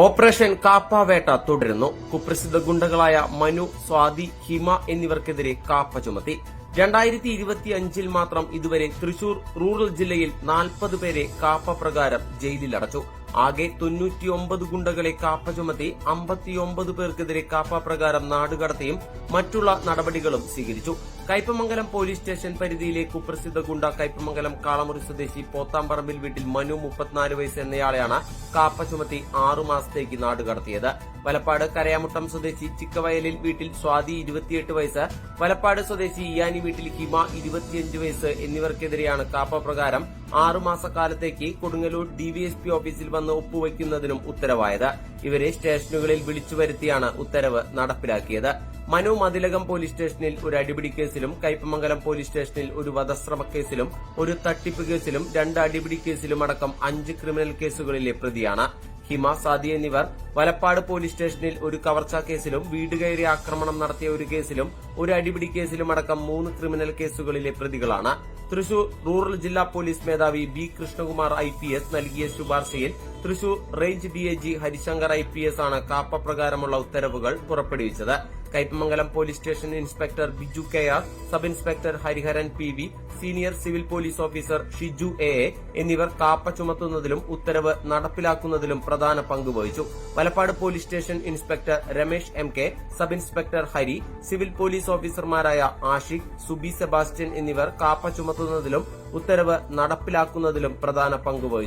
Operation കാപ്പാവേട്ട തുടരുന്നു. കുപ്രസിദ്ധ ഗുണ്ടകളായ മനു സ്വാതി ഹിമ എന്നിവർക്കെതിരെ കാപ്പ ചുമത്തി. രണ്ടായിരത്തി ഇരുപത്തി അഞ്ചിൽ മാത്രം ഇതുവരെ തൃശൂർ റൂറൽ ജില്ലയിൽ നാൽപ്പത് പേരെ കാപ്പ പ്രകാരം ജയിലിലടച്ചു. ആകെ തൊണ്ണൂറ്റിയൊമ്പത് ഗുണ്ടകളെ കാപ്പ ചുമത്തി അമ്പത്തിയൊമ്പത് പേർക്കെതിരെ കാപ്പ പ്രകാരം നാടുകടത്തിയും മറ്റുള്ള നടപടികളും സ്വീകരിച്ചു. കയ്പമംഗലം പോലീസ് സ്റ്റേഷൻ പരിധിയിലെ കുപ്രസിദ്ധ ഗുണ്ട കയ്പമംഗലം കാളമുറി സ്വദേശി പോത്താമ്പറമ്പിൽ വീട്ടിൽ മനു മുപ്പത്തിനാല് വയസ്സ് എന്നയാളെയാണ് കാപ്പ ചുമത്തി ആറു മാസത്തേക്ക് നാടുകടത്തിയത് വലപ്പാട് കരയാമുട്ടം സ്വദേശി ചിക്കവയലിൽ വീട്ടിൽ സ്വാതി ഇരുപത്തിയെട്ട് വയസ്സ് വലപ്പാട് സ്വദേശി ഇയാനി വീട്ടിൽ ഹിമ ഇരുപത്തിയഞ്ച് വയസ്സ് എന്നിവർക്കെതിരെയാണ് കാപ്പ പ്രകാരം ആറുമാസക്കാലത്തേക്ക് കൊടുങ്ങല്ലൂർ ഡിവിഎസ്പി ഓഫീസിൽ വന്ന് ഒപ്പുവയ്ക്കുന്നതിനും ഉത്തരവായത്. ഇവരെ സ്റ്റേഷനുകളിൽ വിളിച്ചു വരുത്തിയാണ് ഉത്തരവ് നടപ്പിലാക്കിയത്. മനു മതിലകം പോലീസ് സ്റ്റേഷനിൽ ഒരു അടിപിടി കേസിലും കയ്പമംഗലം പോലീസ് സ്റ്റേഷനിൽ ഒരു വധശ്രമ കേസിലും ഒരു തട്ടിപ്പ് കേസിലും രണ്ട് അടിപിടി കേസിലും അടക്കം അഞ്ച് ക്രിമിനൽ കേസുകളിലെ പ്രതിയാണ്. ഹിമ സാദി എന്നിവർ വലപ്പാട് പോലീസ് സ്റ്റേഷനിൽ ഒരു കവർച്ചാ കേസിലും വീട് കയറി ആക്രമണം നടത്തിയ ഒരു കേസിലും ഒരു അടിപിടി കേസിലും അടക്കം മൂന്ന് ക്രിമിനൽ കേസുകളിലെ പ്രതികളാണ്. തൃശൂർ റൂറൽ ജില്ലാ പോലീസ് മേധാവി ബി കൃഷ്ണകുമാർ ഐ നൽകിയ ശുപാർശയിൽ Thrissur range DIG Harishankar I P S ആണ് കാപ്പ പ്രകാരമുള്ള ഉത്തരവുകൾ പുറപ്പെടുവിച്ചത്. Kaipamangalam police station inspector Biju K R sub inspector Hariharan P V senior civil police officer Shiju A A എന്നിവർ കാപ്പ ചുമത്തുന്നതിലും ഉത്തരവ് നടപ്പിലാക്കുന്നതിലും പ്രധാന പങ്ക് വഹിച്ചു. Valappad police station inspector Ramesh M K sub inspector Hari civil police ഓഫീസർമാരായ Ashiq Subi Sebastian എന്നിവർ കാപ്പ ചുമത്തുന്നതിലും ഉത്തരവ് നടപ്പിലാക്കുന്നതിലും പ്രധാന പങ്ക് വഹിച്ചു.